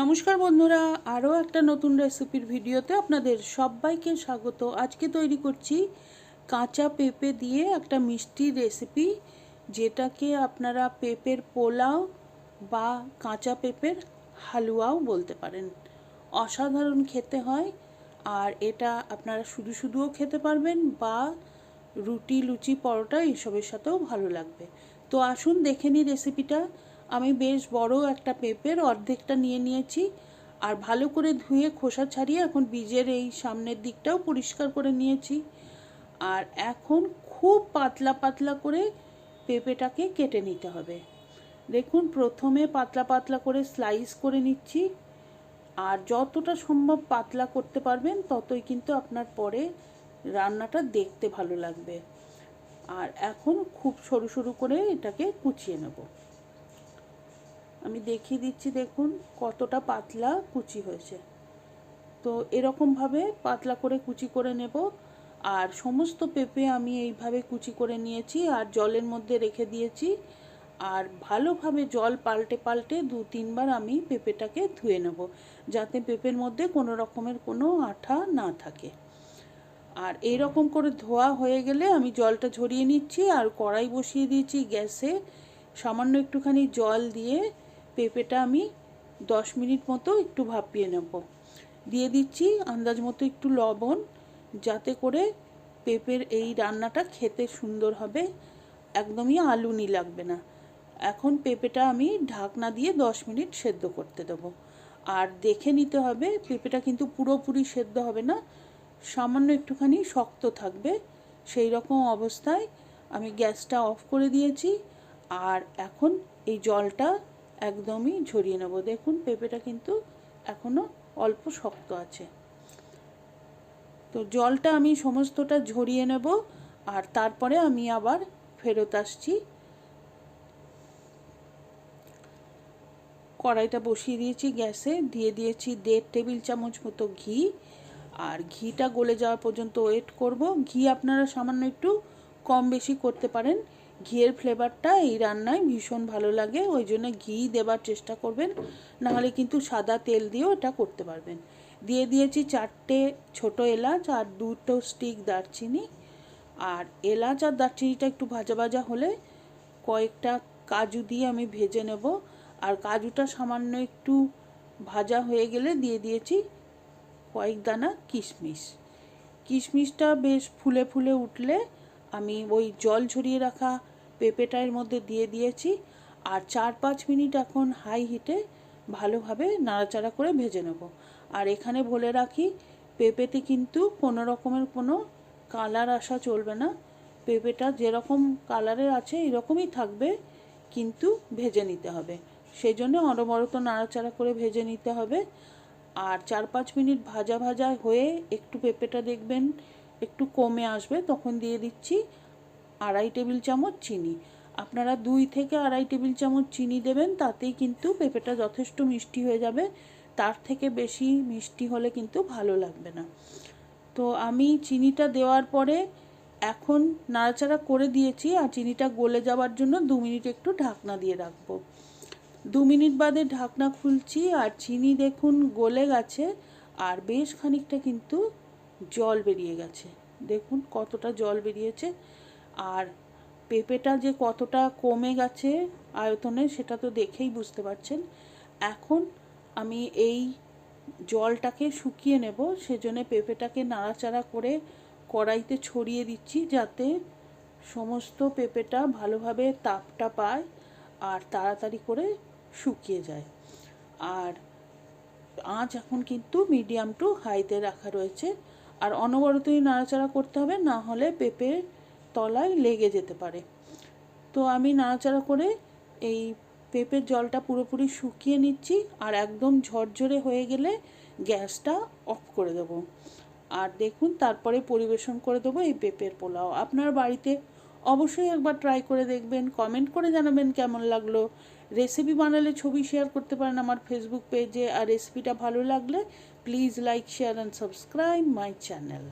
নমস্কার বন্ধুরা, আরও একটা নতুন রেসিপির ভিডিওতে আপনাদের সবাইকে স্বাগত। আজকে তৈরি করছি কাঁচা পেঁপে দিয়ে একটা মিষ্টি রেসিপি, যেটাকে আপনারা পেঁপের পোলাও বা কাঁচা পেঁপের হালুয়াও বলতে পারেন। অসাধারণ খেতে হয়, আর এটা আপনারা শুধু শুধুও খেতে পারবেন বা রুটি, লুচি, পরোটা, এইসবের সাথেও ভালো লাগবে। তো আসুন দেখে নিই রেসিপিটা আমি বেশ বড় একটা পেঁপের অর্ধেকটা নিয়ে নিয়েছি। আর ভালো করে ধুয়ে খোসা ছাড়িয়ে এখন বীজের এই সামনের দিকটাও পরিষ্কার করে নিয়েছি। আর এখন খুব পাতলা পাতলা করে পেঁপেটাকে কেটে নিতে হবে। দেখুন, প্রথমে পাতলা পাতলা করে স্লাইস করে নিচ্ছি। আর যতটা সম্ভব পাতলা করতে পারবেন, ততই কিন্তু আপনার পরে রান্নাটা দেখতে ভালো লাগবে। আর এখন খুব সরু সরু করে এটাকে কুচিয়ে নেব। আমি দেখিয়ে দিচ্ছি দেখুন কতটা পাতলা কুচি হয়েছে। তো এরকমভাবে পাতলা করে কুচি করে নেব। আর সমস্ত পেঁপে আমি এইভাবে কুচি করে নিয়েছি আর জলের মধ্যে রেখে দিয়েছি। আর ভালোভাবে জল পাল্টে পাল্টে দু তিনবার আমি পেঁপেটাকে ধুয়ে নেব, যাতে পেঁপের মধ্যে কোনো রকমের কোনো আঠা না থাকে। আর এই রকম করে ধোয়া হয়ে গেলে আমি জলটা ঝরিয়ে নিচ্ছি আর কড়াই বসিয়ে দিয়েছি গ্যাসে। সামান্য একটুখানি জল দিয়ে পেঁপেটা আমি দশ মিনিট মতো একটু ভাপিয়ে নেব। দিয়ে দিচ্ছি আন্দাজ মতো একটু লবণ যাতে করে পেঁপের এই রান্নাটা খেতে সুন্দর হবে। একদমই আলুনি লাগবে না। এখন পেঁপেটা আমি ঢাকনা দিয়ে দশ মিনিট সেদ্ধ করতে দেবো। আর দেখে নিতে হবে পেঁপেটা কিন্তু পুরোপুরি সেদ্ধ হবে না। সামান্য একটুখানি শক্ত থাকবে, সেই রকম অবস্থায় আমি গ্যাসটা অফ করে দিয়েছি আর এখন এই জলটা একদমই ঝরিয়ে নেব। দেখুন, পেঁপেটা কিন্তু এখনও অল্প শক্ত আছে। তো জলটা আমি সমস্তটা ঝরিয়ে নেব আর তারপরে আমি আবার ফেরত আসছি। কড়াইটা বসিয়ে দিয়েছি গ্যাসে, দিয়ে দিয়েছি দেড় টেবিল চামচ মতো ঘি আর ঘিটা গলে যাওয়া পর্যন্ত ওয়েট করব। ঘি আপনারা সামান্য একটু কম বেশি করতে পারেন। ঘিয়ের ফ্লেভারটা এই রান্নায় ভীষণ ভালো লাগে, ওই জন্য ঘি দেবার চেষ্টা করবেন, নাহলে কিন্তু সাদা তেল দিয়েও এটা করতে পারবেন। দিয়ে দিয়েছি চারটে ছোট এলাচ আর দুটো স্টিক দারচিনি। আর এলাচ আর দারচিনিটা একটু ভাজা ভাজা হলে কয়েকটা কাজু দিয়ে আমি ভেজে নেব। আর কাজুটা সামান্য একটু ভাজা হয়ে গেলে দিয়ে দিয়েছি কয়েক দানা কিশমিশ। কিশমিশটা বেশ ফুলে ফুলে উঠলে আমি ওই জল ঝরিয়ে রাখা পেঁপেটার মধ্যে দিয়ে দিয়েছি আর চার পাঁচ মিনিট এখন হাই হিটে ভালোভাবে নাড়াচাড়া করে ভেজে নেব। আর এখানে বলে রাখি, পেঁপেতে কিন্তু কোনো রকমের কোনো কালার আসা চলবে না। পেঁপেটা যেরকম কালারের আছে এরকমই থাকবে, কিন্তু ভেজে নিতে হবে। সেই জন্য অনবরত নাড়াচাড়া করে ভেজে নিতে হবে। আর চার পাঁচ মিনিট ভাজা ভাজা হয়ে একটু পেঁপেটা দেখবেন, একটু কমে আসবে, তখন দিয়ে দিচ্ছি আড়াই টেবিল চামচ চিনি। আপনারা দুই থেকে আড়াই টেবিল চামচ চিনি দেবেন, তাতেই কিন্তু পেঁপেটা যথেষ্ট মিষ্টি হয়ে যাবে। তার থেকে বেশি মিষ্টি হলে কিন্তু ভালো লাগবে না। তো আমি চিনিটা দেওয়ার পরে এখন নাড়াচাড়া করে দিয়েছি, আর চিনিটা গলে যাওয়ার জন্য দু মিনিট একটু ঢাকনা দিয়ে রাখব। দু মিনিট বাদে ঢাকনা খুলছি আর চিনি দেখুন গলে গেছে আর বেশ খানিকটা কিন্তু জল বেরিয়ে গেছে। দেখুন কতটা জল বেরিয়েছে আর পেঁপেটা যে কতটা কমে গেছে আয়তনে সেটা তো দেখেই বুঝতে পারছেন। এখন আমি এই জলটাকে শুকিয়ে নেব, সেজন্য পেঁপেটাকে নাড়াচাড়া করে কড়াইতে ছড়িয়ে দিচ্ছি যাতে সমস্ত পেঁপেটা ভালোভাবে তাপটা পায় আর তাড়াতাড়ি করে শুকিয়ে যায়। আর আঁচ এখন কিন্তু মিডিয়াম টু হাইতে রাখা রয়েছে। আর অনবরতই নাড়াচাড়া করতে হবে, না হলে পেঁপে তলায় লেগে যেতে পারে। তো আমি নাড়াচাড়া করে এই পেঁপের জলটা পুরোপুরি শুকিয়ে নিচ্ছি আর একদম ঝরঝরে হয়ে গেলে গ্যাসটা অফ করে দেব। আর দেখুন, তারপরে পরিবেশন করে দেবো এই পেঁপের পোলাও। আপনার বাড়িতে অবশ্যই একবার ট্রাই করে দেখবেন কমেন্ট করে জানাবেন কেমন লাগল। রেসিপি বানালে ছবি শেয়ার করতে পারেন আমার ফেসবুক পেজে আর রেসিপিটা ভালো লাগলে please like share and subscribe my channel